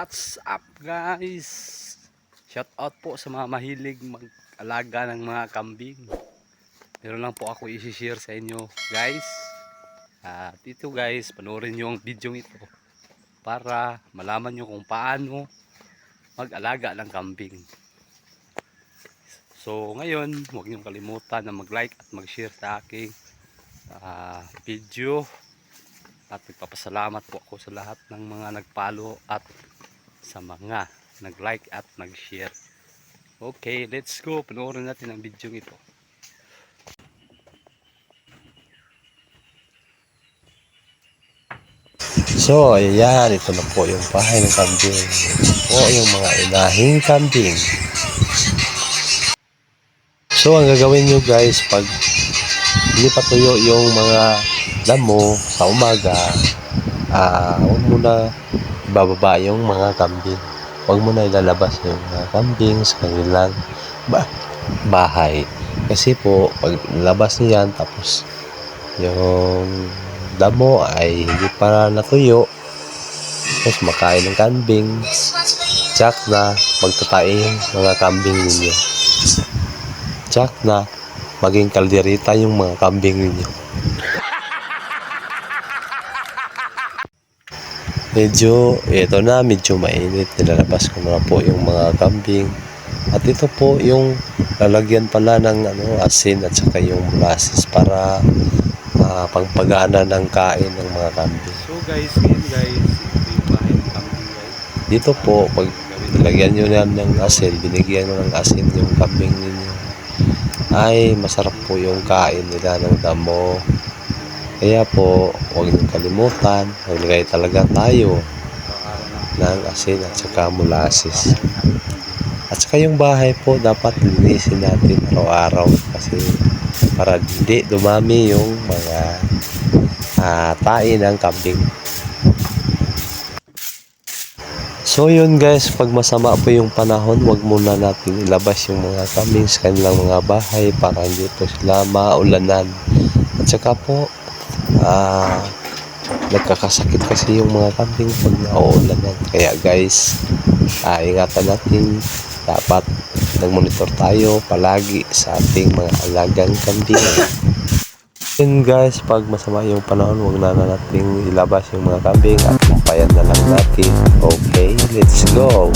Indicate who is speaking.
Speaker 1: what's up guys? Shout out po sa mga mahilig mag-alaga ng mga kambing. Meron lang po ako i-share sa inyo guys. At ito guys, panoorin nyo ang video ito para malaman nyo kung paano mag-alaga ng kambing. So ngayon, huwag nyo kalimutan na mag-like at mag-share sa aking ah, video. At nagpapasalamat po ako sa lahat ng mga nagpalo at sa mga nag-like at nag-share. Okay, let's go. Panoorin natin ang video ito.
Speaker 2: So, ayan, ito na po yung bahay ng kambing. Ito po yung mga inahing kambing. So, ang gagawin nyo guys, pag hindi pa tuyo yung mga damo sa umaga, ah, huwag mo na ibababa yung mga kambing. Huwag mo na ilalabas yung mga kambing sa kanilang ba- bahay. Kasi po, pag labas niyan, tapos yung damo ay hindi pa natuyo, tapos makain ng kambing, tsak na magtatae mga kambing ninyo. Tsak na maging kalderita yung mga kambing ninyo. Medyo, ito na, medyo mainit. Nilalabas ko na po yung mga kambing. At ito po yung lalagyan pala ng ano, asin at saka yung molasses para ah, pangpagana ng kain ng mga kambing.
Speaker 1: So guys, ngayon guys, ito yung bahay ng kambing guys.
Speaker 2: Dito po, pag nilagyan nyo yan ng asin, binigyan nyo ng asin yung kambing ninyo, ay masarap po yung kain nila ng damo. Kaya po, huwag nyo kalimutan, maglagay talaga tayo ng asin at saka molasses. At saka yung bahay po, dapat linisin natin araw-araw kasi para hindi dumami yung mga ah, tae ng kambing. So yun guys, pag masama po yung panahon, wag muna natin ilabas yung mga kambing sa kanilang mga bahay para hindi po sila maulanan. At saka po, ah, nagkakasakit kasi yung mga kambing pag nauulanan. Kaya guys, ah, ingatan natin, dapat nagmonitor tayo palagi sa ating mga alagang kambing. Yun guys, pag masama yung panahon, huwag na na natin ilabas yung mga kambing at kumpayan na lang natin. Okay, let's go!